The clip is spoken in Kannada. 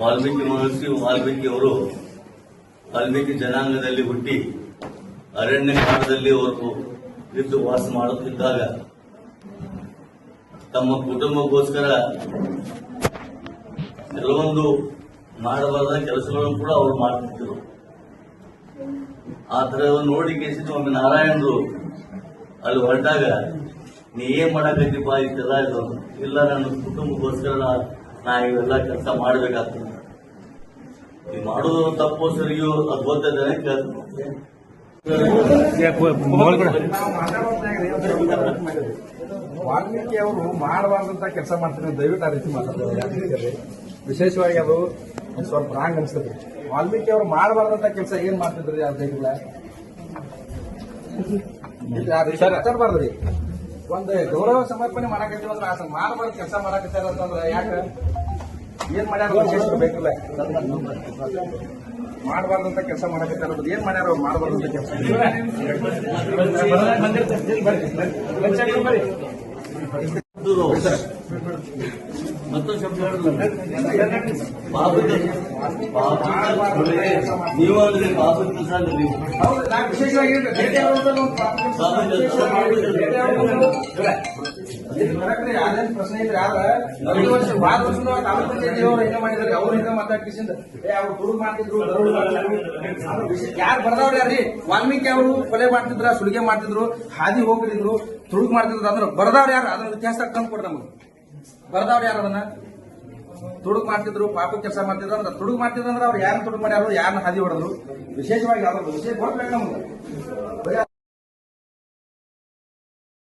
ವಾಲ್ಮೀಕಿ ಮಹರ್ಷಿ ವಾಲ್ಮೀಕಿ ಅವರು ವಾಲ್ಮೀಕಿ ಜನಾಂಗದಲ್ಲಿ ಹುಟ್ಟಿ ಅರಣ್ಯ ಕಾಲದಲ್ಲಿ ಅವರು ಇದ್ದು ವಾಸ ಮಾಡುತ್ತಿದ್ದಾಗ ತಮ್ಮ ಕುಟುಂಬಕ್ಕೋಸ್ಕರ ಕೆಲವೊಂದು ಮಾಡಬಾರದ ಕೆಲಸಗಳನ್ನು ಕೂಡ ಅವರು ಮಾಡ್ತಿದ್ದರು ಆ ತರ ನೋಡಿ ಕೇಸಿದ ಒಮ್ಮೆ ನಾರಾಯಣರು ಅಲ್ಲಿ ಹೊರಟಾಗ, ನೀ ಏನ್ ಮಾಡಕತ್ತಿಪ್ಪ ಇಷ್ಟೆಲ್ಲ ಇದು ಇಲ್ಲ ನನ್ನ ಕುಟುಂಬಕ್ಕೋಸ್ಕರ ನಾ- ಇವೆಲ್ಲ ಕೆಲಸ ಮಾಡಬೇಕಾಗ್ತದೆ. ಈ ಮಾಡೋದು ತಪ್ಪು ಸರಿಯೋ ಅದ್ಭುತ ಕೇಳ್ತೀನಿ. ವಾಲ್ಮೀಕಿ ಅವರು ಮಾಡಬಾರ್ದಂತ ಕೆಲಸ ಮಾಡ್ತಾರೆ ದಯವಿಟ್ಟು ಆ ರೀತಿ ಮಾತಾಡ್ತಾರೆ ಯಾಕಂದ್ರೆ ವಿಶೇಷವಾಗಿ ಅದು ಒಂದ್ ಸ್ವಲ್ಪ ರಾಂಗ್ ಅನ್ಸ್ತದೆ ವಾಲ್ಮೀಕಿ ಅವರು ಮಾಡಬಾರ್ದಂತ ಕೆಲಸ ಏನ್ ಮಾಡ್ತಿದ್ರಿ ಯಾರು ಬೇಕಿಲ್ಲ ಮಾತಾಡ್ಬಾರ್ದ್ರಿ ಒಂದು ಗೌರವ ಸಮರ್ಪಣೆ ಮಾಡಕತ್ತೀವಿ ಅಂದ್ರೆ ಮಾಡಬಾರ್ದು ಕೆಲಸ ಮಾಡಕತ್ತಾರ ಅಂತಂದ್ರೆ ಯಾಕ? ಏನ್ ಮಾಡ್ಯಾರ ವಿಶೇಷ ಬೇಕಿಲ್ಲ. ಮಾಡಬಾರ್ದಂತ ಕೆಲಸ ಮಾಡಕತ್ತಾರ ಏನ್ ಮಾಡ್ಯಾರ ಮಾಡಬಾರ್ದಂತ ಕೆಲಸ ಮತ್ತೊಂದು ಪ್ರಶ್ನೆ ಇದ್ರೆ ವರ್ಷ ವಾರ ಅವ್ರು ಮಾಡ್ತಿದ್ರು ಯಾರು ಬರ್ದವ್ರು ಯಾರ್ರಿ? ವಾಲ್ಮೀಕಿ ಅವರು ಕೊಲೆ ಮಾಡ್ತಿದ್ರ, ಸುಲಿಗೆ ಮಾಡ್ತಿದ್ರು, ಹಾದಿ ಹೋಗ್ತಿದ್ರು ತುಳುಕ್ ಮಾಡ್ತಿದ್ರು, ಅಂದ್ರೆ ಬರ್ದವ್ರು ಯಾರು? ಅದ್ರ ಇತಿಹಾಸ ತಂದು ಕೊಡ್ರಿ ನಮಗೆ. ಬರ್ದವ್ರು ಯಾರು ಅದನ್ನ? ತುಡುಗ್ ಮಾಡ್ತಿದ್ರು, ಪಾಪ ಕೆಲಸ ಮಾಡ್ತಿದ್ರು ಅಂದ್ರೆ ತುಡುಗ್ ಮಾಡ್ತಿದ್ರು ಅಂದ್ರೆ ಅವ್ರು ಯಾರು ತುಡುಗ್ ಮಾಡ್ಯಾರು, ಯಾರನ್ನ ಹಾದಿ ಹೊಡೆದ್ರು? ವಿಶೇಷವಾಗಿ ಯಾವ್ದು ವಿಶೇಷ ಕೊಡ್ಬೇಕು ನಮ್ಗೆ.